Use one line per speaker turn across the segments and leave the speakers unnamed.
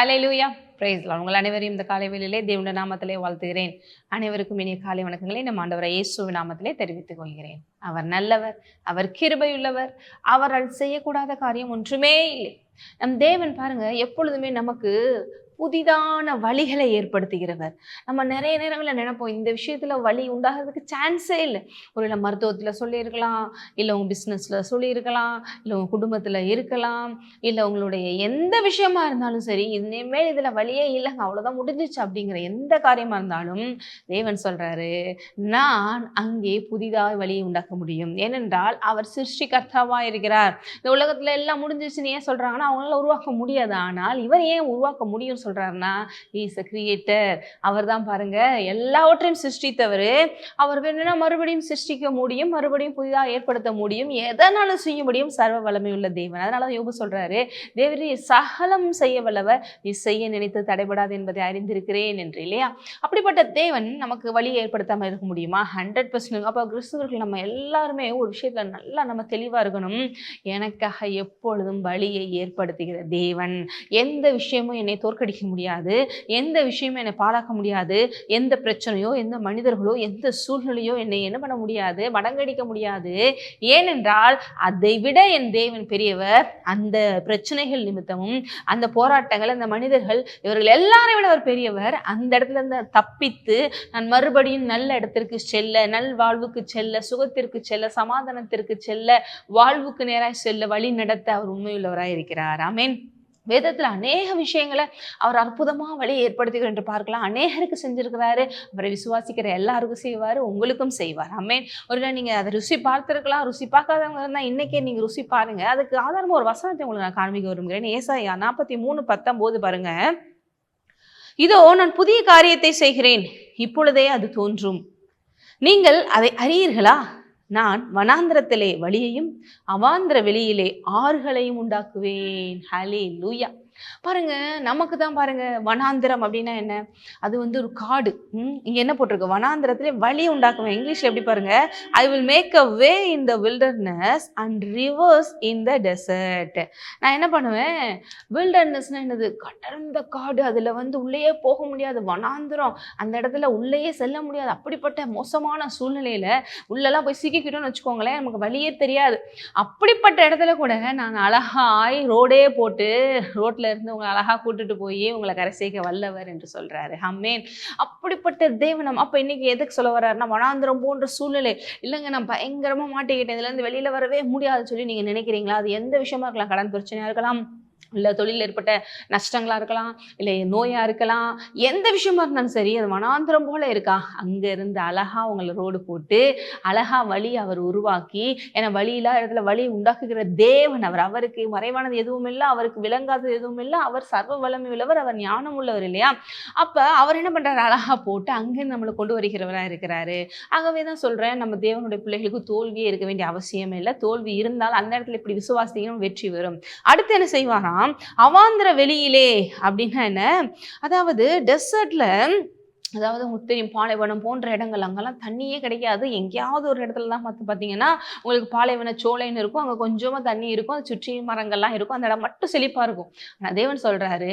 ஹலே லூயா Lord. உங்கள் அனைவரையும் இந்த காலை வேலையிலே தேவனுடைய நாமத்திலே வாழ்த்துகிறேன். அனைவருக்கும் இனிய காலை வணக்கங்களை நம் ஆண்டவரை இயேசுவின் நாமத்திலே தெரிவித்துக் கொள்கிறேன். அவர் நல்லவர் அவர் கிருபையுள்ளவர் அவரால் செய்யக்கூடாத காரியம் ஒன்றுமே இல்லை. நம் தேவன் பாருங்க எப்பொழுதுமே நமக்கு புதிதான வழிகளை ஏற்படுத்துகிறவர். நம்ம நிறைய நேரங்களில் நினைப்போம் இந்த விஷயத்தில் வழி உண்டாகிறதுக்கு சான்ஸே இல்லை. ஒரு மருத்துவத்தில் சொல்லியிருக்கலாம் இல்லை உங்கள் பிஸ்னஸில் சொல்லியிருக்கலாம் இல்லை உங்கள் குடும்பத்தில் இருக்கலாம் இல்லை உங்களுடைய எந்த விஷயமா இருந்தாலும் சரி இனிமேல் இதில் வழியே இல்லைங்க அவ்வளோதான் முடிஞ்சிச்சு அப்படிங்கிற எந்த காரியமாக இருந்தாலும் தேவன் சொல்கிறாரு நான் அங்கே புதிதாக வழியை உண்டாக்க முடியும். ஏனென்றால் அவர் சிருஷ்டிகர்த்தாவாக இருக்கிறார். இந்த உலகத்தில் எல்லாம் முடிஞ்சிச்சுன்னு ஏன் சொல்கிறாங்கன்னா அவங்களால உருவாக்க முடியாது. ஆனால் இவர் ஏன் உருவாக்க முடியும்னு சொல்கிறாருன்னா இஸ் அ கிரியேட்டர் அவர் தான் பாருங்க எல்லாவற்றையும் சிருஷ்டித்தவர். அவர் வேணும்னா மறுபடியும் சிருஷ்டிக்க முடியும் மறுபடியும் புதிதாக ஏற்படுத்த முடியும் எதனாலும் செய்ய முடியும் சர்வ வல்லமை உள்ள தேவன். அதனால தான் யோபு சொல்றாரு தேவரி சகலம் செய்ய வல்லவர் நீ செய்ய நினைத்து தடைபடாது என்பதை அறிந்திருக்கிறேன் என்று இல்லையா? அப்படிப்பட்ட தேவன் நமக்கு வழி ஏற்படுத்தாமல் இருக்க முடியுமா? ஹண்ட்ரட் பர்சன்ட் அப்போ கிறிஸ்துவர்கள் நம்ம எல்லாருமே ஒரு விஷயத்துல நல்லா நம்ம தெளிவாக இருக்கணும். எனக்காக எப்பொழுதும் வழியை ஏற்படுத்துகிற தேவன். எந்த விஷயமும் என்னை தோற்கடிக்க முடியாது எந்த விஷயமும் என்னை பாழாக்க முடியாது எந்த பிரச்சனையோ எந்த மனிதர்களோ எந்த சூழ்நிலையோ என்னை என்ன பண்ண முடியாது மடங்கடிக்க முடியாது. ஏனென்றால் அதை விட என் தேவன் பெரியவர் அந்த பிரச்சனைகள் நிமித்தமும் அந்த போராட்டங்கள் அந்த மனிதர்கள் இவர்கள் எல்லாரை விட அவர் பெரியவர். அந்த இடத்துல இருந்து தப்பித்து நான் மறுபடியும் நல்ல இடத்திற்கு செல்ல நல் வாழ்வுக்கு செல்ல சுகத்திற்கு செல்ல சமாதானத்திற்கு செல்ல வாழ்வுக்கு நேராக செல்ல வழி நடத்த அவர் உண்மையுள்ளவராக இருக்கிறார். ஆமென். வேதத்தில் அநேக விஷயங்களை அவர் அற்புதமாக வழி ஏற்படுத்துகிறார் என்று பார்க்கலாம். அநேகருக்கு செஞ்சிருக்கிறாரு. அவரை விசுவாசிக்கிற எல்லாருக்கும் செய்வார் உங்களுக்கும் செய்வார். அம்மேன் ஒரு நீங்கள் அதை ருசி பார்த்துருக்கலாம். ருசி பார்க்காதவங்க இருந்தால் இன்றைக்கே நீங்கள் ருசி பாருங்க. அதுக்கு ஆதாரமாக ஒரு வசனத்தை உங்களுக்கு நான் காண்பிக்க விரும்புகிறேன். ஏசாயா நாற்பத்தி மூணு பத்தொம்போது பாருங்க. இதோ நான் புதிய காரியத்தை செய்கிறேன். இப்பொழுதே அது தோன்றும். நீங்கள் அதை அறியீர்களா? நான் வனாந்திரத்திலே வழியையும் அவாந்திர வெளியிலே ஆறுகளையும் உண்டாக்குவேன். ஹலே லூயா பாருங்க நமக்கு தான் பாருங்க வனாந்திரம் அப்படின்னா என்ன? அது வந்து ஒரு காடு. ம், இங்க என்ன போட்டிருக்கு? வனாந்திரத்திலே வழி உண்டாக்குவேன் இங்கிலீஷ்ல எப்படி பாருங்க? I will make a way in the wilderness and rivers in the desert நான் என்ன பண்ணுவேன்? வில்டர்னஸ்னா என்னது? கடந்த காடு. அதுல வந்து உள்ளேயே போக முடியாது. வனாந்திரம். அந்த இடத்துல உள்ளேயே செல்ல முடியாது. அப்படிப்பட்ட மோசமான சூழ்நிலையில உள்ளெல்லாம் போய் சிக்கிக்கிட்டோம்னு வச்சுக்கோங்களேன் நமக்கு வழியே தெரியாது. அப்படிப்பட்ட இடத்துல கூட நான் அழகாய் ரோடே போட்டு இருந்து உங்களை அழகா கூட்டிட்டு போய் உங்களை கரை வல்லவர் என்று சொல்றாரு. ஹம்மேன் அப்படிப்பட்ட தேவனம். அப்ப இன்னைக்கு எதுக்கு சொல்ல வர்றாருன்னா வனாந்திரம் போன்ற சூழ்நிலை. இல்லைங்க நான் பயங்கரமா மாட்டிக்கிட்டேன். இதுல இருந்து வெளியில வரவே முடியாதுன்னு சொல்லி நீங்க நினைக்கிறீங்களா? அது எந்த விஷயமா இருக்கலாம்? கடன் பிரச்சனையா இருக்கலாம். இல்லை தொழிலில் ஏற்பட்ட நஷ்டங்களாக இருக்கலாம் இல்லை நோயாக இருக்கலாம் எந்த விஷயமா இருந்தாலும் சரி அது மனாந்திரம் போல இருக்கா? அங்கே இருந்து அழகா அவங்களை ரோடு போட்டு அழகா வழி அவர் உருவாக்கி ஏன்னா வழி இல்லாத இடத்துல வழி உண்டாக்குகிற தேவன் அவர். அவருக்கு மறைவானது எதுவும் இல்லை அவருக்கு விளங்காதது எதுவும் இல்லை அவர் சர்வ வளமை உள்ளவர் அவர் ஞானம் உள்ளவர் இல்லையா? அப்போ அவர் என்ன பண்ணுறாரு அழகா போட்டு அங்கே நம்மளை கொண்டு வருகிறவராக இருக்கிறாரு. ஆகவே தான் சொல்கிறேன் நம்ம தேவனுடைய பிள்ளைகளுக்கு தோல்வியே இருக்க வேண்டிய அவசியமே இல்லை. தோல்வி இருந்தால் அந்த இடத்துல இப்படி விசுவாசிக்கணும் வெற்றி வரும். அடுத்து என்ன செய்வாராம்? அவாந்திர வெளியிலே அப்படின்னா என்ன? அதாவது டெசர்ட்ல அதாவது உங்களுக்கு தெரியும் பாலைவனம் போன்ற இடங்கள் அங்கெல்லாம் தண்ணியே கிடைக்காது. எங்கேயாவது ஒரு இடத்துல தான் பார்த்து பார்த்தீங்கன்னா உங்களுக்கு பாலைவன சோலைன்னு இருக்கும். அங்கே கொஞ்சமாக தண்ணி இருக்கும். அது சுற்றி மரங்கள்லாம் இருக்கும். அந்த இடம் மட்டும் செழிப்பாக இருக்கும். ஆனால் தேவன் சொல்கிறாரு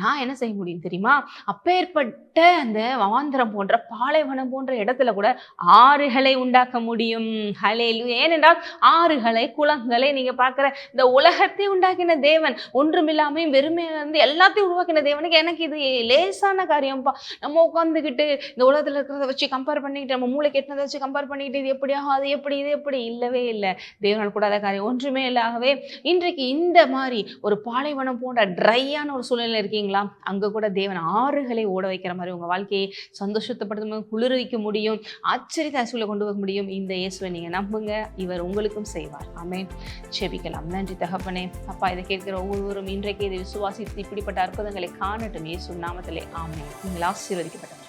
நான் என்ன செய்ய முடியும் தெரியுமா? அப்பேற்பட்ட அந்த வாந்திரம் போன்ற பாலைவனம் போன்ற இடத்துல கூட ஆறுகளை உண்டாக்க முடியும். ஹலேலு ஏனென்றால் ஆறுகளை குளங்களை நீங்கள் பார்க்குற இந்த உலகத்தை உண்டாக்கின தேவன் ஒன்றுமில்லாமையும் வெறுமையாக இருந்து எல்லாத்தையும் உருவாக்கின தேவனுக்கு எனக்கு இது லேசான காரியம்ப்பா. நம்ம உட்காந்து உட்காந்துக்கிட்டு இந்த உலகத்தில் இருக்கிறத வச்சு கம்பேர் பண்ணிக்கிட்டு நம்ம மூளை கெட்டினதை வச்சு கம்பேர் பண்ணிக்கிட்டு இது எப்படியாக அது எப்படி இது எப்படி இல்லவே இல்லை. தேவனால் கூடாத காரியம் ஒன்றுமே இல்லை. ஆகவே இன்றைக்கு இந்த மாதிரி ஒரு பாலைவனம் போன்ற ட்ரையான ஒரு சூழ்நிலை இருக்கீங்களா? அங்கே கூட தேவன் ஆறுகளை ஓட வைக்கிற மாதிரி உங்கள் வாழ்க்கையை சந்தோஷத்தைப்படுத்த குளிர்விக்க முடியும் ஆச்சரியத்தை அசுவில் கொண்டு வர முடியும். இந்த இயேசுவை நீங்கள் நம்புங்க. இவர் உங்களுக்கும் செய்வார். ஆமே செபிக்கலாம் நன்றி தகப்பனே. அப்பா இதை கேட்கிற ஒவ்வொருவரும் இன்றைக்கு இதை விசுவாசித்து இப்படிப்பட்ட அற்புதங்களை காணட்டும். இயேசு நாமத்திலே. ஆமே நீங்கள் ஆசீர்வதிக்கப்பட்ட